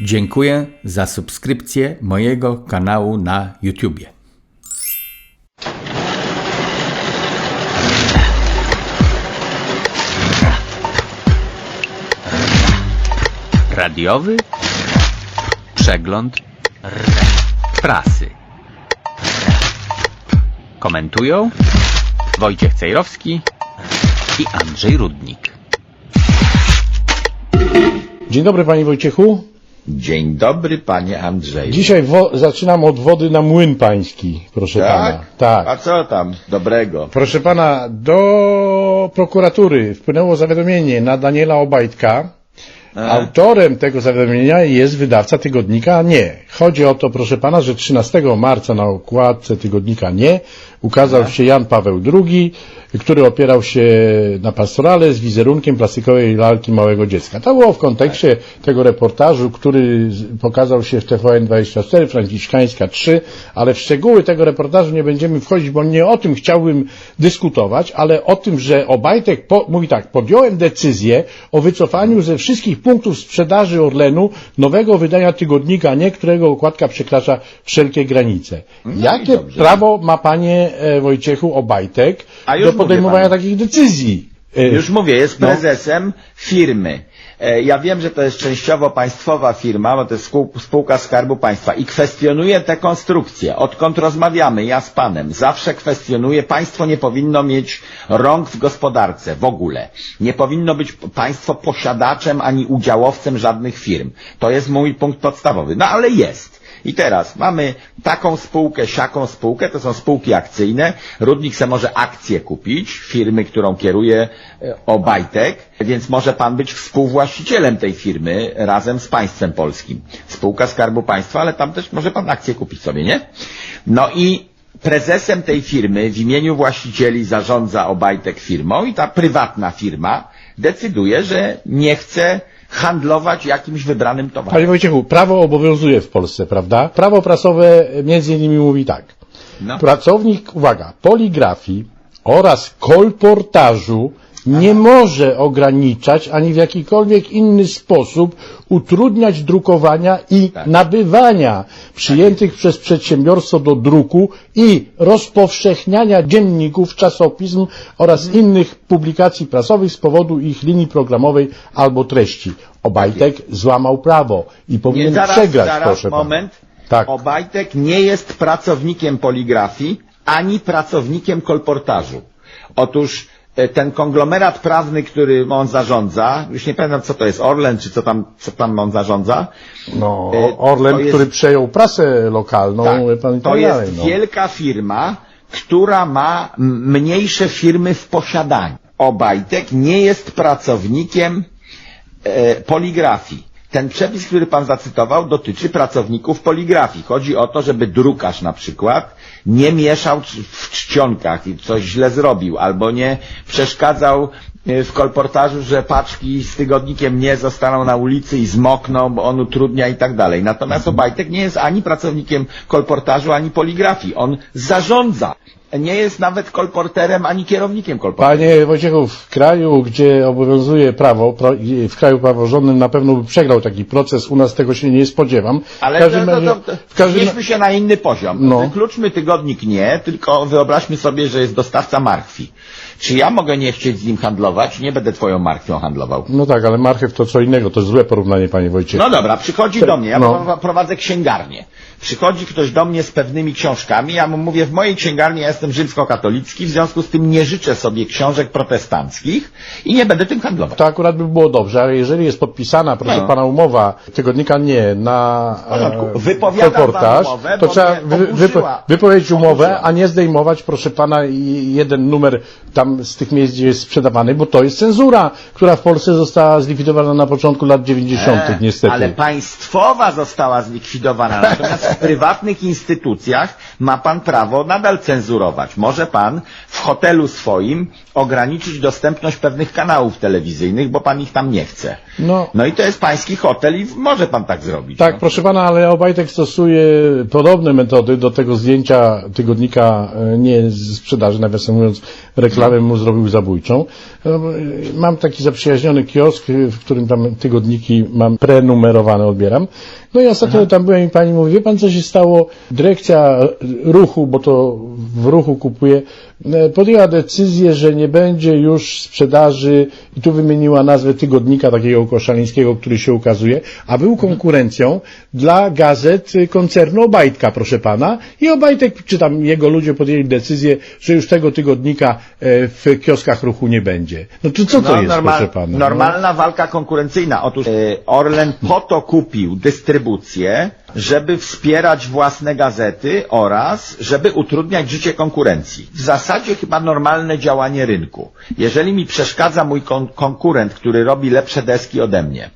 Dziękuję za subskrypcję mojego kanału na YouTubie. Radiowy przegląd prasy. Komentują Wojciech Cejrowski i Andrzej Rudnik. Dzień dobry Panie Wojciechu. Dzień dobry, panie Andrzeju. Dzisiaj zaczynam od wody na młyn pański, proszę pana. Tak? A Tak. co tam dobrego? Proszę pana, do prokuratury wpłynęło zawiadomienie na Daniela Obajtka. Autorem tego zawiadomienia jest wydawca tygodnika Nie. Chodzi o to, proszę pana, że 13 marca na okładce tygodnika Nie ukazał się Jan Paweł II, który opierał się na pastorale z wizerunkiem plastikowej lalki małego dziecka. To było w kontekście tego reportażu, który pokazał się w TVN24, Franciszkańska 3, ale w szczegóły tego reportażu nie będziemy wchodzić, bo nie o tym chciałbym dyskutować, ale o tym, że Obajtek po, mówi tak, podjąłem decyzję o wycofaniu ze wszystkich punktów sprzedaży Orlenu nowego wydania tygodnika, nie którego okładka przekracza wszelkie granice. No Jakie prawo ma panie e, Wojciechu Obajtek A już podejmowania takich decyzji? E, Już mówię, jest No. prezesem firmy. E, Ja wiem, że to jest częściowo państwowa firma, bo to jest spół- spółka Skarbu Państwa i kwestionuję tę konstrukcję. Odkąd rozmawiamy, ja z panem, zawsze kwestionuję, państwo nie powinno mieć rąk w gospodarce w ogóle. Nie powinno być państwo posiadaczem ani udziałowcem żadnych firm. To jest mój punkt podstawowy. No ale jest. I teraz mamy taką spółkę, siaką spółkę, to są spółki akcyjne. Rudnik se może akcję kupić, firmy, którą kieruje e, Obajtek, więc może pan być współwłaścicielem tej firmy razem z państwem polskim. Spółka Skarbu Państwa, ale tam też może pan akcję kupić sobie, nie? No i prezesem tej firmy w imieniu właścicieli zarządza Obajtek firmą i ta prywatna firma decyduje, że nie chce handlować jakimś wybranym towarem. Panie Wojciechu, prawo obowiązuje w Polsce, prawda? Prawo prasowe między innymi mówi tak. No. Pracownik, uwaga, poligrafii oraz kolportażu nie może ograniczać ani w jakikolwiek inny sposób utrudniać drukowania i Tak. nabywania przyjętych przez przedsiębiorstwo do druku i rozpowszechniania dzienników, czasopism oraz Mhm. innych publikacji prasowych z powodu ich linii programowej albo treści. Obajtek złamał prawo i powinien Tak Nie, zaraz, przegrać, zaraz, proszę pana. moment. Tak. Obajtek nie jest pracownikiem poligrafii, ani pracownikiem kolportażu. Otóż ten konglomerat prawny, który on zarządza, już nie pamiętam co to jest, Orlen, czy co tam, co tam on zarządza, No, E, Orlen, jest- który przejął prasę lokalną, tak, pan to jest dalej, no. wielka firma, która ma mniejsze firmy w posiadaniu. Obajtek nie jest pracownikiem e, poligrafii. Ten przepis, który pan zacytował, dotyczy pracowników poligrafii. Chodzi o to, żeby drukarz na przykład nie mieszał w czcionkach i coś źle zrobił, albo nie przeszkadzał e, w kolportażu, że paczki z tygodnikiem nie zostaną na ulicy i zmokną, bo on utrudnia i tak dalej. Natomiast Obajtek nie jest ani pracownikiem kolportażu, ani poligrafii. On zarządza. Nie jest nawet kolporterem, ani kierownikiem kolportera. Panie Wojciechu, w kraju, gdzie obowiązuje prawo, pro- w kraju praworządnym na pewno by przegrał taki proces, u nas tego się nie spodziewam. Ale w każdym to, to, to, w każdym Znieśmy się na inny poziom. No. Wykluczmy tygodnik nie, tylko wyobraźmy sobie, że jest dostawca marchwi. Czy ja mogę nie chcieć z nim handlować? Nie będę twoją marchwią handlował. No tak, ale marchew to co innego, to złe porównanie, panie Wojciechu. No dobra, przychodzi do mnie, ja No. pro- prowadzę księgarnię. Przychodzi ktoś do mnie z pewnymi książkami, ja mu mówię, w mojej księgarni ja jestem rzymskokatolicki, w związku z tym nie życzę sobie książek protestanckich i nie będę tym handlował. To akurat by było dobrze, ale jeżeli jest podpisana, proszę No. pana, umowa tygodnika nie na e, reportaż, umowę, to trzeba wy, wypo, wypowiedzieć umowę, Oburzyła. a nie zdejmować, proszę pana, jeden numer tam z tych miejsc, gdzie jest sprzedawany, bo to jest cenzura, która w Polsce została zlikwidowana na początku lat 90. E, niestety. Ale państwowa została zlikwidowana, natomiast w prywatnych instytucjach ma pan prawo nadal cenzurować. Może pan w hotelu swoim ograniczyć dostępność pewnych kanałów telewizyjnych, bo pan ich tam nie chce. No. No i to jest pański hotel i może pan tak zrobić. Tak, no. proszę pana, ale Obajtek stosuje podobne metody do tego zdjęcia tygodnika e, nie z sprzedaży, nawiasem mówiąc, reklamę mu zrobił zabójczą. E, Mam taki zaprzyjaźniony kiosk, e, w którym tam tygodniki mam prenumerowane, odbieram. No i ostatnio tam byłem i pani mówi, wie pan co się stało? Dyrekcja ruchu, bo to w ruchu kupuje, podjęła decyzję, że nie będzie już sprzedaży i tu wymieniła nazwę tygodnika takiego koszalińskiego, który się ukazuje, a był konkurencją dla gazet koncernu Obajtka, proszę pana. I Obajtek, czy tam jego ludzie podjęli decyzję, że już tego tygodnika e, w kioskach ruchu nie będzie. No to co to No, jest, normal- proszę pana? No. Normalna walka konkurencyjna. Otóż e, Orlen po to kupił dystrybucję, żeby wspierać własne gazety oraz żeby utrudniać życie konkurencji. W zasadzie chyba normalne działanie rynku. Jeżeli mi przeszkadza mój kon konkurent, który robi lepsze deski ode mnie,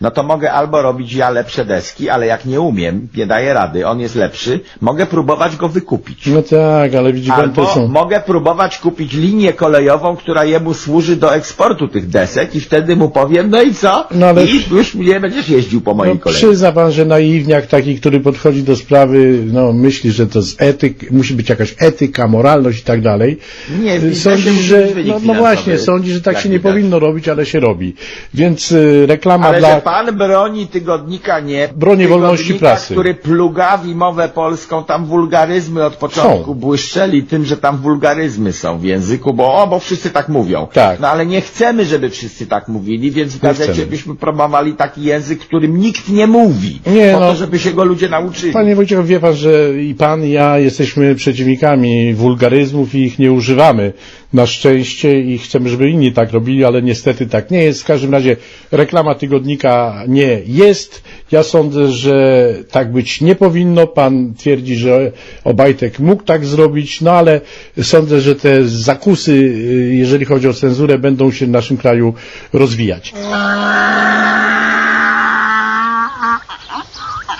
no to mogę albo robić ja lepsze deski, ale jak nie umiem, nie daję rady, on jest lepszy, mogę próbować go wykupić. No tak, ale widzi pan, to Albo są... mogę próbować kupić linię kolejową, która jemu służy do eksportu tych desek i wtedy mu powiem, no i co? No ale- I już nie będziesz jeździł po mojej No, kolei. przyzna pan, że naiwniak taki, który podchodzi do sprawy, no myśli, że to jest etyk, musi być jakaś etyka, moralność i tak dalej. Nie, biznesie sądzi, że, no, no właśnie, sądzi, że tak jak się nie powinno robić, ale się robi. Więc y, reklama Ale dla... pan broni tygodnika nie. Broni wolności prasy. który plugawi mowę polską, tam wulgaryzmy od początku Są. błyszczeli tym, że tam wulgaryzmy są w języku, bo o, bo wszyscy tak mówią. Tak. No ale nie chcemy, żeby wszyscy tak mówili, więc w gazecie chcemy. byśmy promowali taki język, którym nikt nie mówi. Nie, po no. to, żeby się go ludzie nauczyli. Panie Wojciechu, wie pan, że i pan, i ja jesteśmy przeciwnikami wulgaryzmów i ich nie używamy na szczęście i chcemy, żeby inni tak robili, ale niestety tak nie jest. W każdym razie reklama tygodnika nie jest. Ja sądzę, że tak być nie powinno. Pan twierdzi, że Obajtek mógł tak zrobić, no ale sądzę, że te zakusy, y, jeżeli chodzi o cenzurę, będą się w naszym kraju rozwijać.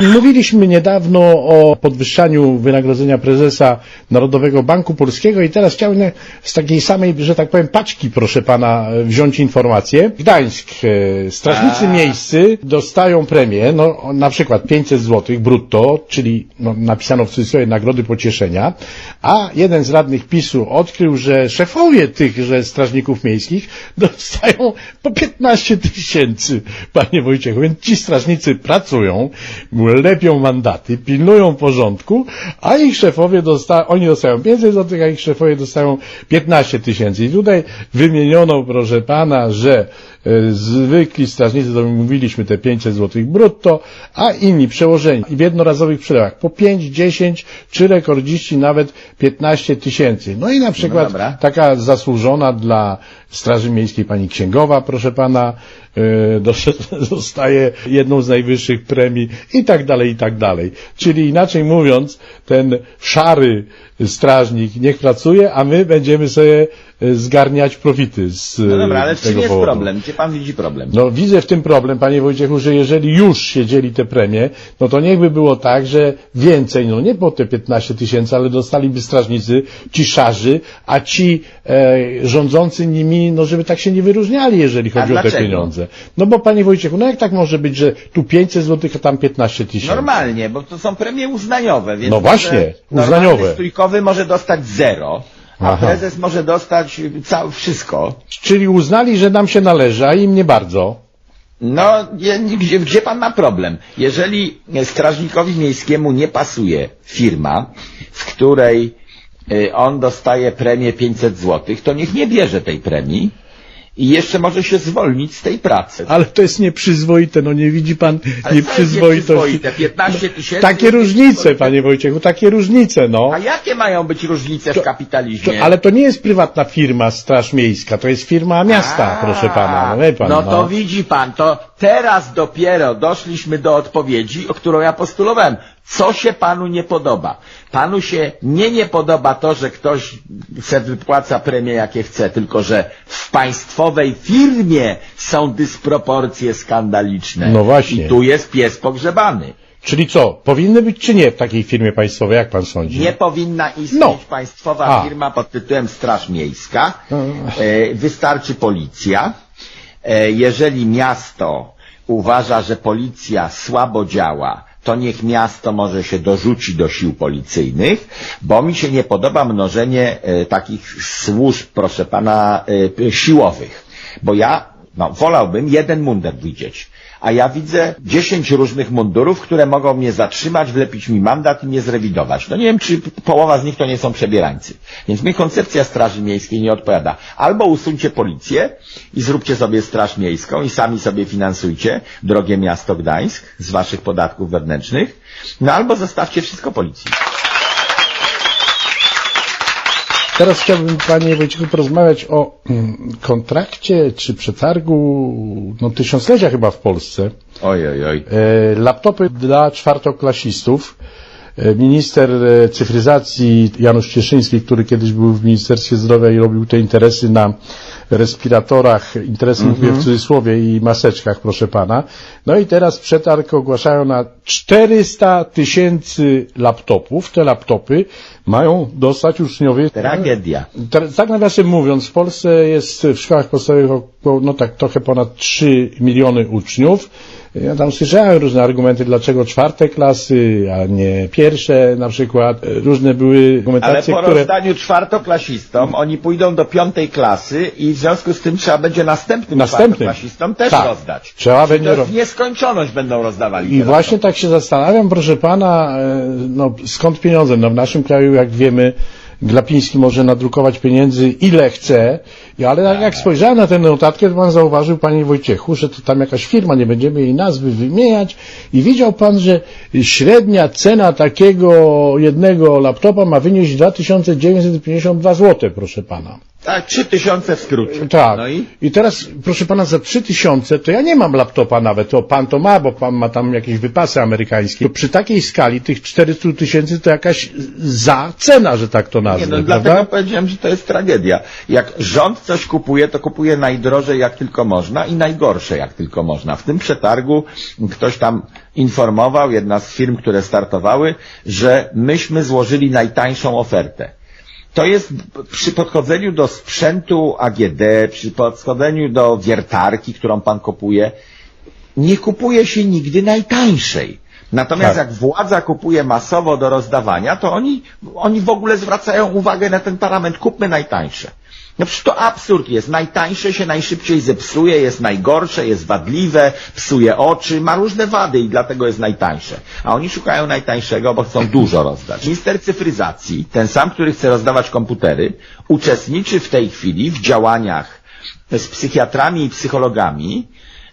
Mówiliśmy niedawno o podwyższaniu wynagrodzenia prezesa Narodowego Banku Polskiego i teraz chciałbym z takiej samej, że tak powiem, paczki, proszę pana, wziąć informację. Gdańsk, e, strażnicy miejscy dostają premię, no na przykład 500 zł brutto, czyli no, napisano w cudzysłowie nagrody pocieszenia, a jeden z radnych PiSu odkrył, że szefowie tychże strażników miejskich dostają po 15 tysięcy, panie Wojciechu, więc ci strażnicy pracują, lepią mandaty, pilnują porządku, a ich szefowie dostają, oni dostają 500 zł, a ich szefowie dostają 15 tysięcy. I tutaj wymieniono, proszę pana, że zwykli strażnicy, to mówiliśmy te 500 zł brutto, a inni przełożeni w jednorazowych przelewach po 5, 10, czy rekordziści nawet 15 tysięcy. No i na przykład dobra. taka zasłużona dla Straży Miejskiej pani księgowa, proszę pana, e, dos- dostaje jedną z najwyższych premii i tak dalej, i tak dalej. Czyli inaczej mówiąc, ten szary strażnik niech pracuje, a my będziemy sobie e, zgarniać profity z No dobra, ale w tego czym jest powodu. problem? Gdzie pan widzi problem? No widzę w tym problem, panie Wojciechu, że jeżeli już się dzieli te premie, no to niechby było tak, że więcej, no nie po te 15 tysięcy, ale dostaliby strażnicy, ci szarzy, a ci e, rządzący nimi, no żeby tak się nie wyróżniali, jeżeli chodzi o te dlaczego? pieniądze. No bo panie Wojciechu, no jak tak może być, że tu 500 zł, a tam 15 tysięcy? Normalnie, bo to są premie uznaniowe, więc No właśnie, może uznaniowe. Stójkowy może dostać zero, a Aha. prezes może dostać całe wszystko. Czyli uznali, że nam się należy, a im nie bardzo. No, nie- gdzie, gdzie pan ma problem? Jeżeli strażnikowi miejskiemu nie pasuje firma, w której y, on dostaje premię 500 zł, to niech nie bierze tej premii i jeszcze może się zwolnić z tej pracy. Ale to jest nieprzyzwoite, no nie widzi pan Ale nieprzyzwoitości. nieprzyzwoite? 15 tysięcy Takie różnice, panie Wojciechu, takie różnice, no. A jakie mają być różnice w To, kapitalizmie? ale to nie jest prywatna firma Straż Miejska, to jest firma miasta, A, proszę pana, no wie pan. No to widzi pan, to teraz dopiero doszliśmy do odpowiedzi, o którą ja postulowałem. Co się panu nie podoba? Panu się nie nie podoba to, że ktoś se wypłaca premie jakie chce, tylko że w państwowej firmie są dysproporcje skandaliczne. No właśnie. I tu jest pies pogrzebany. Czyli co, powinny być czy nie w takiej firmie państwowej, jak pan sądzi? Nie powinna istnieć No. państwowa A. firma pod tytułem Straż Miejska. No. E, wystarczy policja. E, jeżeli miasto uważa, że policja słabo działa, to niech miasto może się dorzuci do sił policyjnych, bo mi się nie podoba mnożenie e, takich służb, proszę pana, e, siłowych. Bo ja no, wolałbym jeden mundur widzieć. A ja widzę 10 różnych mundurów, które mogą mnie zatrzymać, wlepić mi mandat i mnie zrewidować. No nie wiem, czy połowa z nich to nie są przebierańcy. Więc mi koncepcja Straży Miejskiej nie odpowiada. Albo usuńcie policję i zróbcie sobie Straż Miejską i sami sobie finansujcie drogie miasto Gdańsk z waszych podatków wewnętrznych, no albo zostawcie wszystko policji. Teraz chciałbym panie Wojciechu porozmawiać o mm, kontrakcie czy przetargu no, tysiąclecia chyba w Polsce. Oj, oj, oj. E, laptopy dla czwartoklasistów. E, Minister e, cyfryzacji Janusz Cieszyński, który kiedyś był w Ministerstwie Zdrowia i robił te interesy na respiratorach, interesy mówię w cudzysłowie i maseczkach, proszę pana. No i teraz przetarg ogłaszają na 400 tysięcy laptopów. Te laptopy mają dostać uczniowie. Tragedia. Tak nawiasem mówiąc, w Polsce jest w szkołach podstawowych około, no tak, trochę ponad 3 miliony uczniów. Ja tam słyszałem różne argumenty, dlaczego czwarte klasy, a nie pierwsze na przykład. Różne były Ale argumentacje, po które... rozdaniu czwartoklasistom oni pójdą do piątej klasy i w związku z tym trzeba będzie następnym, Następnym. czwartoklasistom też Tak. rozdać. Trzeba Czyli będzie to ro- w nieskończoność będą rozdawali. I właśnie tak się zastanawiam, proszę pana, e, no skąd pieniądze? No w naszym kraju, jak wiemy, Glapiński może nadrukować pieniędzy ile chce, ale jak spojrzałem na tę notatkę, to pan zauważył, panie Wojciechu, że to tam jakaś firma, nie będziemy jej nazwy wymieniać i widział pan, że średnia cena takiego jednego laptopa ma wynieść 2952 zł, proszę pana. Tak, trzy tysiące w skrócie. Tak. No i? Teraz, proszę pana, za 3000 to ja nie mam laptopa nawet, to pan to ma, bo pan ma tam jakieś wypasy amerykańskie. To przy takiej skali tych 400 tysięcy to jakaś za cena, że tak to Nie, nazwę, no prawda? dlatego powiedziałem, że to jest tragedia. Jak rząd coś kupuje, to kupuje najdrożej jak tylko można i najgorsze jak tylko można. W tym przetargu ktoś tam informował, jedna z firm, które startowały, że myśmy złożyli najtańszą ofertę. To jest przy podchodzeniu do sprzętu AGD, przy podchodzeniu do wiertarki, którą pan kupuje, nie kupuje się nigdy najtańszej. Natomiast Tak. jak władza kupuje masowo do rozdawania, to oni, oni w ogóle zwracają uwagę na ten parametr, kupmy najtańsze. No przecież to absurd jest. Najtańsze się najszybciej zepsuje, jest najgorsze, jest wadliwe, psuje oczy, ma różne wady i dlatego jest najtańsze. A oni szukają najtańszego, bo chcą dużo rozdać. Minister cyfryzacji, ten sam, który chce rozdawać komputery, uczestniczy w tej chwili w działaniach z psychiatrami i psychologami,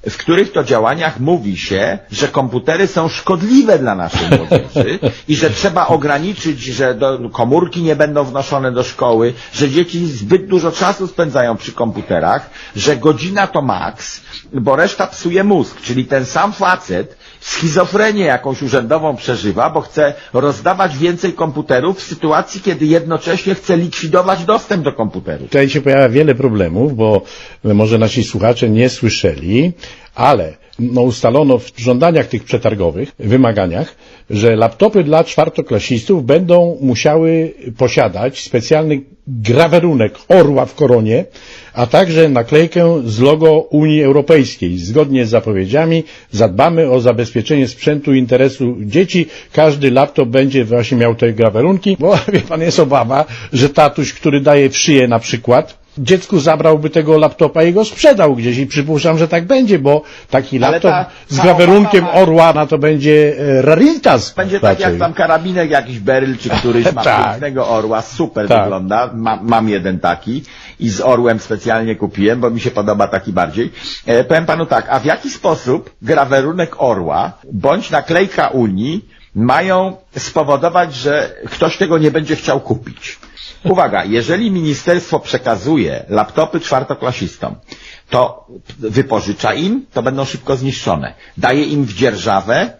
w których to działaniach mówi się, że komputery są szkodliwe dla naszej młodzieży i że trzeba ograniczyć, że do, komórki nie będą wnoszone do szkoły, że dzieci zbyt dużo czasu spędzają przy komputerach, że godzina to maks, bo reszta psuje mózg, czyli ten sam facet schizofrenię jakąś urzędową przeżywa, bo chce rozdawać więcej komputerów w sytuacji, kiedy jednocześnie chce likwidować dostęp do komputerów. Tutaj się pojawia wiele problemów, bo może nasi słuchacze nie słyszeli, ale no, ustalono w żądaniach tych przetargowych, wymaganiach, że laptopy dla czwartoklasistów będą musiały posiadać specjalny grawerunek orła w koronie, a także naklejkę z logo Unii Europejskiej. Zgodnie z zapowiedziami zadbamy o zabezpieczenie sprzętu i interesu dzieci. Każdy laptop będzie właśnie miał te grawerunki, bo wie pan, jest obawa, że tatuś, który daje w szyję na przykład, dziecku zabrałby tego laptopa i go sprzedał gdzieś i przypuszczam, że tak będzie, bo taki Ale laptop ta- z ta grawerunkiem obawa ma- orła, na to będzie e, raritas. Będzie tak raczej. jak tam karabinek jakiś Beryl, czy któryś ma Tak. pięknego orła, super Tak. wygląda, ma, mam jeden taki i z orłem specjalnie kupiłem, bo mi się podoba taki bardziej. E, powiem panu tak, a w jaki sposób grawerunek orła, bądź naklejka Unii mają spowodować, że ktoś tego nie będzie chciał kupić? Uwaga, jeżeli ministerstwo przekazuje laptopy czwartoklasistom, to wypożycza im, to będą szybko zniszczone. Daje im w dzierżawę,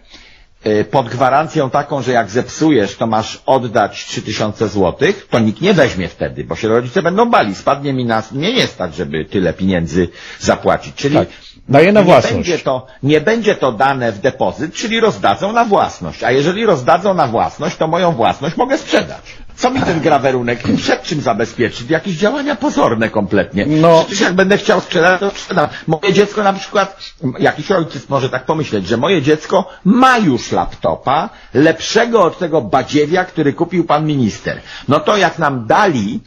y, pod gwarancją taką, że jak zepsujesz, to masz oddać 3000 złotych, to nikt nie weźmie wtedy, bo się rodzice będą bali. Spadnie mi na, mnie nie stać, żeby tyle pieniędzy zapłacić. Czyli Tak. Daje na nie własność. Będzie to, nie będzie to dane w depozyt, czyli rozdadzą na własność. A jeżeli rozdadzą na własność, to moją własność mogę sprzedać. Co mi ten grawerunek przed czym zabezpieczy? Jakieś działania pozorne kompletnie. No. Przecież jak będę chciał sprzedać, to sprzedam. Moje dziecko na przykład, jakiś ojciec może tak pomyśleć, że moje dziecko ma już laptopa lepszego od tego badziewia, który kupił pan minister. No to jak nam dali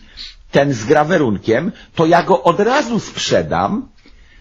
ten z grawerunkiem, to ja go od razu sprzedam,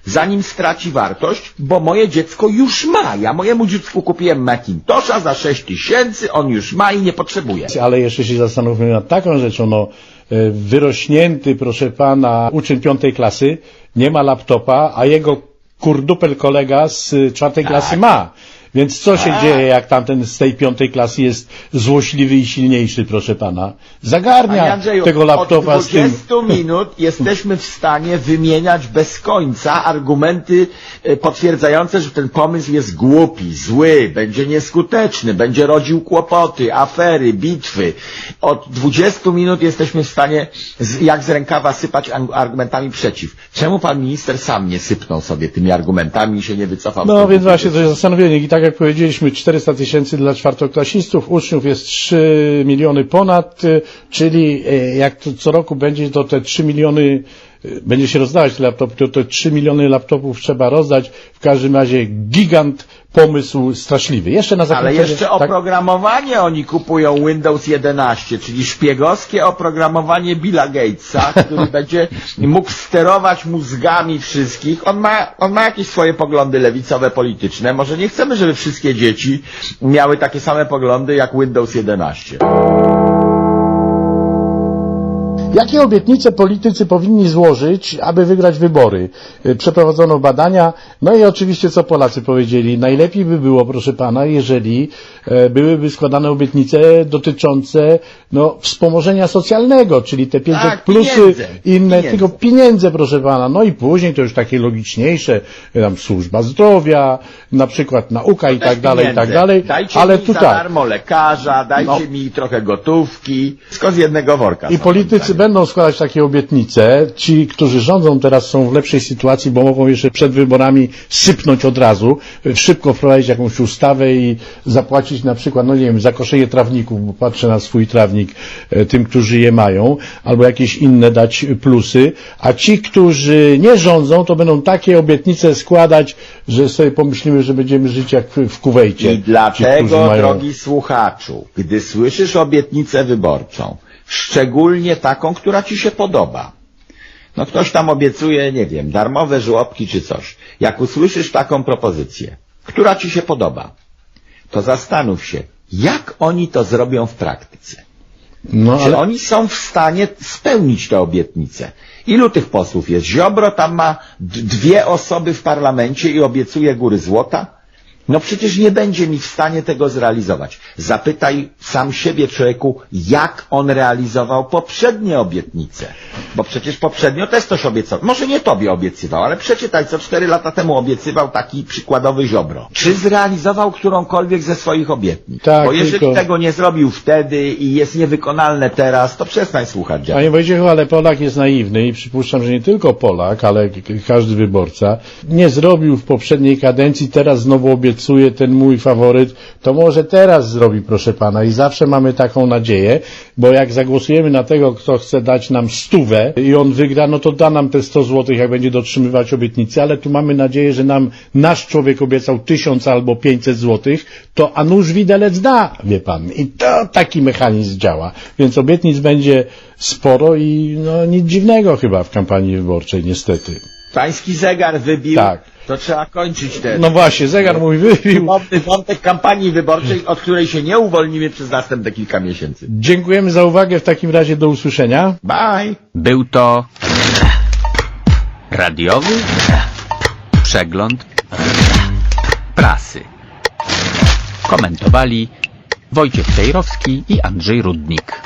zanim straci wartość, bo moje dziecko już ma. Ja mojemu dziecku kupiłem Macintosha za 6 tysięcy, on już ma i nie potrzebuje. Ale jeszcze się zastanówmy nad taką rzeczą, no e, wyrośnięty, proszę pana, uczeń piątej klasy nie ma laptopa, a jego kurdupel kolega z y, czwartej Tak. klasy ma. Więc co się Tak. dzieje, jak tamten z tej piątej klasy jest złośliwy i silniejszy, proszę pana? Zagarnia Panie Andrzeju, tego laptopa od z tym. 20 minut jesteśmy w stanie wymieniać bez końca argumenty e, potwierdzające, że ten pomysł jest głupi, zły, będzie nieskuteczny, będzie rodził kłopoty, afery, bitwy. Od 20 minut jesteśmy w stanie z, jak z rękawa sypać ang- argumentami przeciw. Czemu pan minister sam nie sypnął sobie tymi argumentami i się nie wycofał? z No więc właśnie to jest zastanowienie. I tak jak powiedzieliśmy, 400 tysięcy dla czwartoklasistów, uczniów jest 3 miliony ponad, y, czyli y, jak to co roku będzie, to te 3 miliony będzie się rozdawać te laptopy, to te 3 miliony laptopów trzeba rozdać. W każdym razie gigant pomysł straszliwy. Jeszcze na Ale zakończenie. jeszcze tak? oprogramowanie oni kupują Windows 11, czyli szpiegowskie oprogramowanie Billa Gatesa, który będzie mógł sterować mózgami wszystkich. On ma, on ma jakieś swoje poglądy lewicowe, polityczne. Może nie chcemy, żeby wszystkie dzieci miały takie same poglądy jak Windows 11. Jakie obietnice politycy powinni złożyć, aby wygrać wybory? Y, Przeprowadzono badania, no i oczywiście co Polacy powiedzieli, najlepiej by było, proszę pana, jeżeli e, byłyby składane obietnice dotyczące no, wspomożenia socjalnego, czyli te 500 Tak, plusy, pieniędzy, inne, pieniędzy. tylko pieniądze, proszę pana. No i później to już takie logiczniejsze, y, tam służba zdrowia, na przykład nauka i tak dalej, i tak pieniędzy. dalej, Dajcie ale mi tu za darmo lekarza, dajcie No. mi trochę gotówki. Wszystko z jednego worka. I politycy. Będą składać takie obietnice. Ci, którzy rządzą teraz są w lepszej sytuacji, bo mogą jeszcze przed wyborami sypnąć od razu, y, szybko wprowadzić jakąś ustawę i zapłacić na przykład, no nie wiem, za koszenie trawników, bo patrzę na swój trawnik, e, tym, którzy je mają, albo jakieś inne dać plusy, a ci, którzy nie rządzą, to będą takie obietnice składać, że sobie pomyślimy, że będziemy żyć jak w, Kuwejcie. I Ci, dlatego, mają- drogi słuchaczu, gdy słyszysz obietnicę wyborczą, szczególnie taką, która ci się podoba, no ktoś tam obiecuje, nie wiem, darmowe żłobki czy coś. Jak usłyszysz taką propozycję, która ci się podoba, to zastanów się, jak oni to zrobią w praktyce. No, Czy ale... oni są w stanie spełnić te obietnice? Ilu tych posłów jest? Ziobro tam ma dwie osoby w parlamencie i obiecuje góry złota? No przecież nie będzie mi w stanie tego zrealizować. Zapytaj sam siebie, człowieku, jak on realizował poprzednie obietnice. Bo przecież poprzednio też coś obiecywał. Może nie tobie obiecywał, ale przeczytaj, co cztery lata temu obiecywał taki przykładowy ziobro. Czy zrealizował którąkolwiek ze swoich obietnic? Tak, Bo jeżeli tylko- tego nie zrobił wtedy i jest niewykonalne teraz, to przestań słuchać dziadka. Panie Wojciechu, ale Polak jest naiwny i przypuszczam, że nie tylko Polak, ale każdy wyborca nie zrobił w poprzedniej kadencji, teraz znowu obiecuje ten mój faworyt, to może teraz zrobi, proszę pana. I zawsze mamy taką nadzieję, bo jak zagłosujemy na tego, kto chce dać nam stówę i on wygra, no to da nam te 100 złotych, jak będzie dotrzymywać obietnicy, ale tu mamy nadzieję, że nam nasz człowiek obiecał 1000 albo 500 złotych, to a nuż widelec da, wie pan. I to taki mechanizm działa. Więc obietnic będzie sporo i no nic dziwnego chyba w kampanii wyborczej, niestety. Pański zegar wybił, Tak. to trzeba kończyć ten No właśnie, zegar mój wybił. mocny wątek kampanii wyborczej, od której się nie uwolnimy przez następne kilka miesięcy. Dziękujemy za uwagę, w takim razie do usłyszenia. Bye! Był to radiowy przegląd prasy. Komentowali Wojciech Tejrowski i Andrzej Rudnik.